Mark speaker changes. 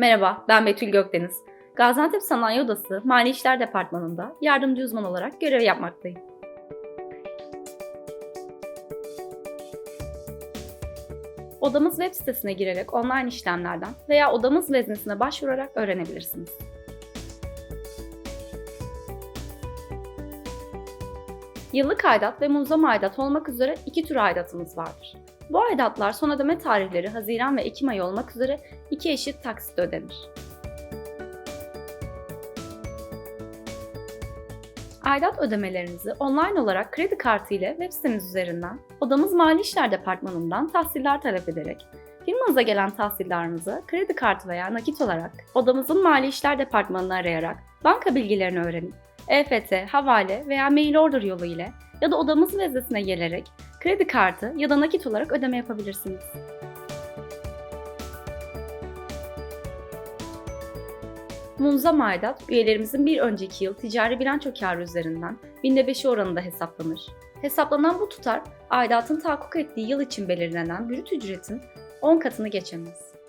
Speaker 1: Merhaba, ben Betül Gökdeniz. Gaziantep Sanayi Odası Mali İşler Departmanı'nda yardımcı uzman olarak görev yapmaktayım. Odamız web sitesine girerek online işlemlerden veya odamız veznesine başvurarak öğrenebilirsiniz. Yıllık aidat ve muazzam aidat olmak üzere iki tür aidatımız vardır. Bu aidatlar son ödeme tarihleri Haziran ve Ekim ayı olmak üzere iki eşit taksit ödenir. Aidat ödemelerinizi online olarak kredi kartı ile web sitemiz üzerinden Odamız Mali İşler Departmanı'ndan tahsiller talep ederek firmanıza gelen tahsillerinizi kredi kartı veya nakit olarak odamızın Mali İşler Departmanı'nı arayarak banka bilgilerini öğrenip EFT, havale veya mail order yolu ile ya da odamız veznesine gelerek kredi kartı ya da nakit olarak ödeme yapabilirsiniz. Munzam aidat, üyelerimizin bir önceki yıl ticari bilanço karı üzerinden binde beşi oranında hesaplanır. Hesaplanan bu tutar, aidatın tahakkuk ettiği yıl için belirlenen brüt ücretin 10 katını geçemez.